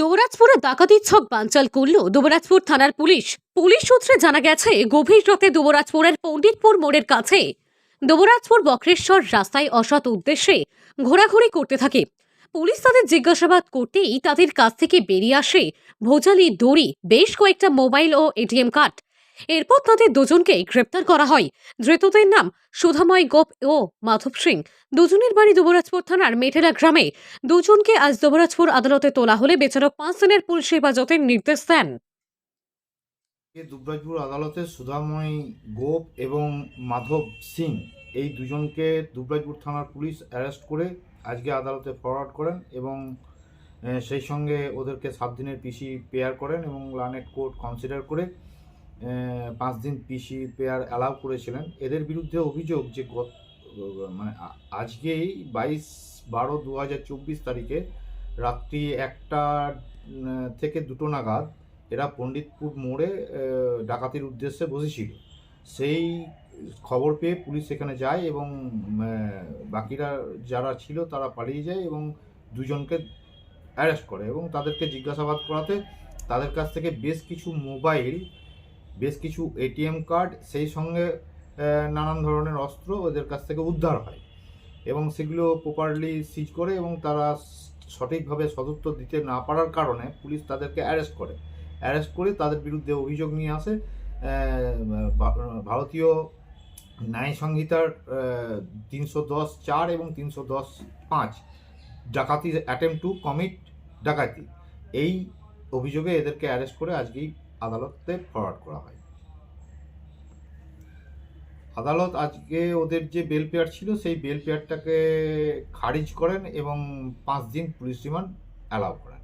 দৌরাজপুরে ডাকাতির ছক বাঞ্চাল করল দুবরাজপুর থানার পুলিশ। পুলিশ সূত্রে জানা গেছে, গভীর রাতে দুবরাজপুরের পণ্ডিতপুর মোড়ের কাছে দুবরাজপুর বক্রেশ্বর রাস্তায় অসৎ উদ্দেশ্যে ঘোরাঘুরি করতে থাকে। পুলিশ তাদের জিজ্ঞাসাবাদ করতেই তাদের কাছ থেকে বেরিয়ে আসে ভোজালি দড়ি, বেশ কয়েকটা মোবাইল ও এটিএম কার্ড। এরপর তাদের দুজনকে গ্রেপ্তার করা হয়। ধৃতদের নাম সুধাময় গোপ ও মাধব সিং। দুজনের বাড়ি দুবরাজপুর থানার মেটেলা গ্রামে। দুজনকে আজ দুবরাজপুর আদালতে তোলা হলে বেচারক পাঁচ দিনের পুলিশ হেফাজতের নির্দেশ দেন। দুবরাজপুর আদালতে সুধাময় গোপ এবং মাধব সিং এই দুজনকে দুবরাজপুর থানার পুলিশ অ্যারেস্ট করে আজকে আদালতে ফরওয়ার্ড করেন এবং সেই সঙ্গে ওদেরকে সাত দিনের পিসি পেয়ার করেন এবং লানেট কোর্ট কনসিডার করে পাঁচ দিন পিসি পেয়ার অ্যালাউ করেছিলেন। এদের বিরুদ্ধে অভিযোগ যে গত মানে আজকেই বাইশ বারো দু হাজার চব্বিশ তারিখে রাত্রি একটা থেকে দুটো নাগাদ এরা পণ্ডিতপুর মোড়ে ডাকাতির উদ্দেশ্যে বসেছিল। সেই খবর পেয়ে পুলিশ সেখানে যায় এবং বাকিরা যারা ছিল তারা পালিয়ে যায় এবং দুজনকে অ্যারেস্ট করে এবং তাদেরকে জিজ্ঞাসাবাদ করাতে তাদের কাছ থেকে বেশ কিছু মোবাইল বেশ কিছু এটিএম কার্ড সেই সঙ্গে নানান ধরনের অস্ত্র ওদের কাছ থেকে উদ্ধার হয় এবং সেগুলো প্রপারলি সিজ করে এবং তারা সঠিকভাবে সদুত্তর দিতে না পারার কারণে পুলিশ তাদেরকে অ্যারেস্ট করে। অ্যারেস্ট করে তাদের বিরুদ্ধে অভিযোগ নিয়ে আসে। ভারতীয় ন্যায় সংহিতার তিনশো দশ চার এবং তিনশো দশ পাঁচ ডাকাতি অ্যাটেম্প টু কমিট ডাকাতি। এই অভিযোগে এদেরকে অ্যারেস্ট করে আজকেই আদালতে ফরওয়ার্ড করা হয়। আদালত আজকে ওদের যে বেল পেয়ার ছিল, সেই বেল পেয়ারটাকে খারিজ করেন এবং পাঁচ দিন পুলিশ রিমান্ড অ্যালাউ করেন।